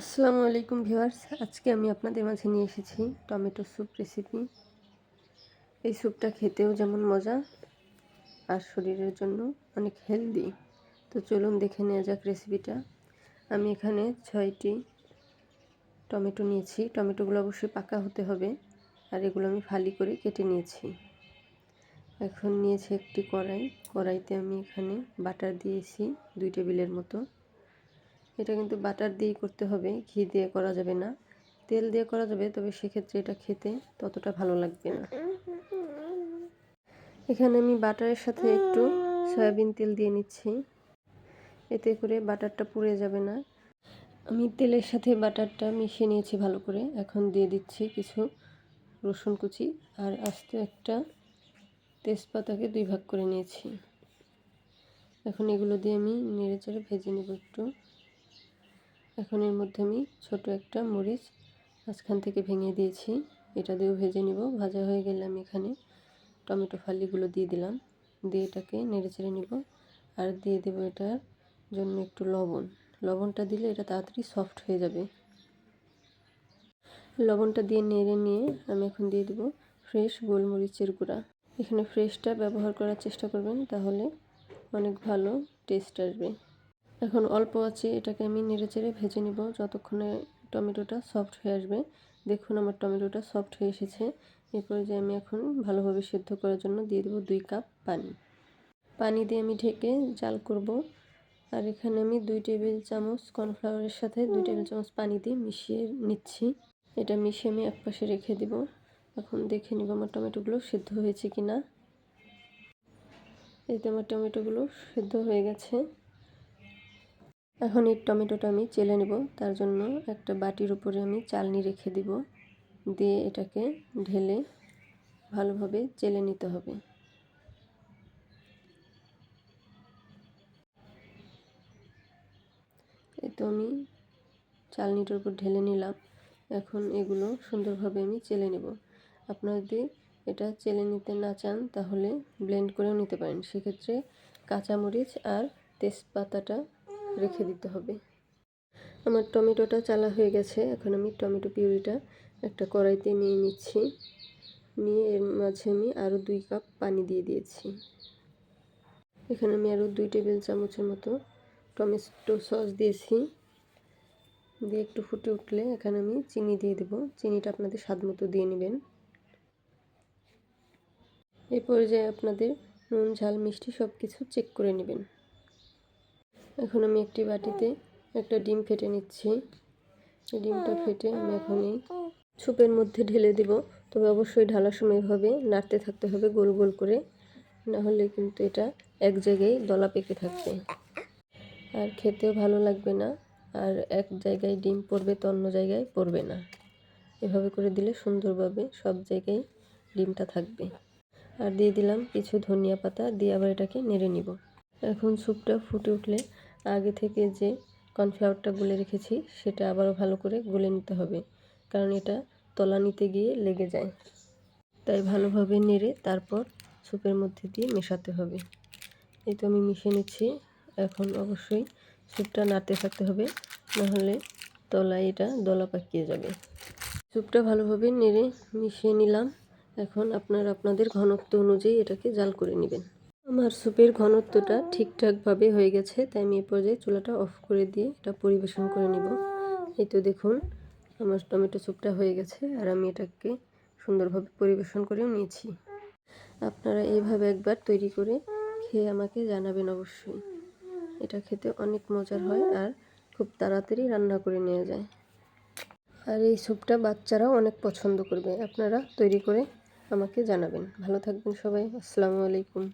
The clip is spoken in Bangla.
আসসালামু আলাইকুম ভিউয়ার্স। আজকে আমি আপনাদের মাঝে নিয়ে এসেছি টমেটো স্যুপ রেসিপি এই স্যুপটা খেতেও যেমন মজা, আর শরীরের জন্য অনেক হেলদি তো চলুন দেখে নেওয়া যাক রেসিপিটা আমি এখানে ছয়টি টমেটো নিয়েছি। টমেটোগুলো অবশ্যই পাকা হতে হবে, আর এগুলো আমি ফালি করে কেটে নিয়েছি। এখন নিয়েছি একটি কড়াই। কড়াইতে আমি এখানে বাটার দিয়েছি দুই টেবিলের মতো। এটা কিন্তু বাটার দিয়েই করতে হবে, ঘি দিয়ে করা যাবে না। তেল দিয়ে করা যাবে, তবে সেক্ষেত্রে এটা খেতে ততটা ভালো লাগবে না। এখানে আমি বাটারের সাথে একটু সয়াবিন তেল দিয়ে নিচ্ছি। এতে করে বাটারটা পুড়ে যাবে না। আমি তেলের সাথে বাটারটা মিশিয়ে নিয়েছি ভালো করে। এখন দিয়ে দিচ্ছি কিছু রসুন কুচি আর আস্তে একটা তেজপাতাকে দুই ভাগ করে নিয়েছি। এখন এগুলো দিয়ে আমি নেড়ে চেড়ে ভেজে নেব একটু। এখন এর মধ্যে আমি ছোট একটা মরিচ মাঝখান থেকে ভেঙে দিয়েছি। এটা দিয়েও ভেজে নিব। ভাজা হয়ে গেলে আমি এখানে টমেটো ফালিগুলো দিয়ে দিলাম। দিয়ে এটাকে নেড়ে চেড়ে নিব। আর দিয়ে দেবো এটার জন্য একটু লবণ। লবণটা দিলে এটা তাড়াতাড়ি সফট হয়ে যাবে। লবণটা দিয়ে নেড়ে নিয়ে আমি এখন দিয়ে দেবো ফ্রেশ গোলমরিচের গুঁড়া। এখানে ফ্রেশটা ব্যবহার করার চেষ্টা করবেন, তাহলে অনেক ভালো টেস্ট আসবে। এখন অল্প আছে, এটাকে আমি নেড়ে চেড়ে ভেজে নিব। যতক্ষণে টমেটোটা সফট হয়ে আসবে, দেখুন আমার টমেটোটা সফট হয়ে এসেছে। এরপরে যে আমি এখন ভালোভাবে সেদ্ধ করার জন্য দিয়ে দেবো দুই কাপ পানি। পানি দিয়ে আমি ঢেকে জাল করব। আর এখানে আমি দুই টেবিল চামচ কর্নফ্লাওয়ারের সাথে দুই টেবিল চামচ পানি দিয়ে মিশিয়ে নিচ্ছি। এটা মিশিয়ে আমি এক পাশে রেখে দেব। এখন দেখে নিব আমার টমেটোগুলো সেদ্ধ হয়েছে কি না এই তো আমার টমেটোগুলো সেদ্ধ হয়ে গেছে। এখন এই টমেটোটা আমি চেলে নেব। তার জন্য একটা বাটির উপরে আমি চালনি রেখে দিব। দিয়ে এটাকে ঢেলে ভালোভাবে চেলে নিতে হবে। এই তো আমি চালনিটার উপর ঢেলে নিলাম। এখন এগুলো সুন্দরভাবে আমি চেলে নেব। আপনারা যদি এটা চেলে নিতে না চান, তাহলে ব্লেন্ড করেও নিতে পারেন। সেক্ষেত্রে কাঁচামরিচ আর তেজপাতাটা রেখে দিতে হবে। আমার টমেটোটা চালা হয়ে গেছে। এখন আমি টমেটো পিউরিটা একটা কড়াইতে নিয়ে নিচ্ছি। নিয়ে এর মাঝে আমি আরও দুই কাপ পানি দিয়ে দিয়েছি। এখানে আমি আরও দুই টেবিল চামচের মতো টমেটো সস দিয়েছি। দিয়ে একটু ফুটে উঠলে এখানে আমি চিনি দিয়ে দেব। চিনিটা আপনাদের স্বাদ মতো দিয়ে নেবেন। এই পর্যায়ে আপনাদের নুন, ঝাল, মিষ্টি সব কিছু চেক করে নেবেন। এখন আমি একটি বাটিতে একটা ডিম ফেটে নিচ্ছি। ডিমটা ফেটে আমি এখন এই সুপের মধ্যে ঢেলে দেব। তবে অবশ্যই ঢালার সময় হবে নাড়তে থাকতে হবে গোল গোল করে। না হলে কিন্তু এটা এক জায়গায় দলা পেকে থাকবে। আর খেতেও ভালো লাগবে না। আর এক জায়গায় ডিম পড়বে তো অন্য জায়গায় পড়বে না। এভাবে করে দিলে সুন্দরভাবে সব জায়গায় ডিমটা থাকবে। আর দিয়ে দিলাম কিছু ধনিয়া পাতা, দিয়ে আবার এটাকে নেড়ে নিব। এখন স্যুপটা ফুটে উঠলে আগে থেকে যে কর্নফ্লাওয়ারটা গুলে রেখেছি, সেটা আবারও ভালো করে গুলে নিতে হবে। কারণ এটা তলা নিতে গিয়ে লেগে যায়। তাই ভালোভাবে নেড়ে তারপর স্যুপের মধ্যে দিয়ে মেশাতে হবে। এই তো আমি মিশিয়ে নিচ্ছি। এখন অবশ্যই স্যুপটা নাড়তে থাকতে হবে, নাহলে তলায় এটা দলা পাকিয়ে যাবে। স্যুপটা ভালোভাবে নেড়ে মিশিয়ে নিলাম। এখন আপনার আপনাদের ঘনত্ব অনুযায়ী এটাকে জাল করে নেবেন। আমার স্যুপের ঘনত্বটা ঠিকঠাকভাবে হয়ে গেছে, তাই আমি এ পর্যায়ে চুলাটা অফ করে দিয়ে এটা পরিবেশন করে নিব। এই তো দেখুন, আমার টমেটো স্যুপটা হয়ে গেছে আর আমি এটাকে সুন্দরভাবে পরিবেশন করেও নিয়েছি। আপনারা এইভাবে একবার তৈরি করে খেয়ে আমাকে জানাবেন অবশ্যই। এটা খেতে অনেক মজার হয় আর খুব তাড়াতাড়ি রান্না করে নেওয়া যায়। আর এই স্যুপটা বাচ্চারাও অনেক পছন্দ করবে। আপনারা তৈরি করে আমাকে জানাবেন। ভালো থাকবেন সবাই। আসসালামু আলাইকুম।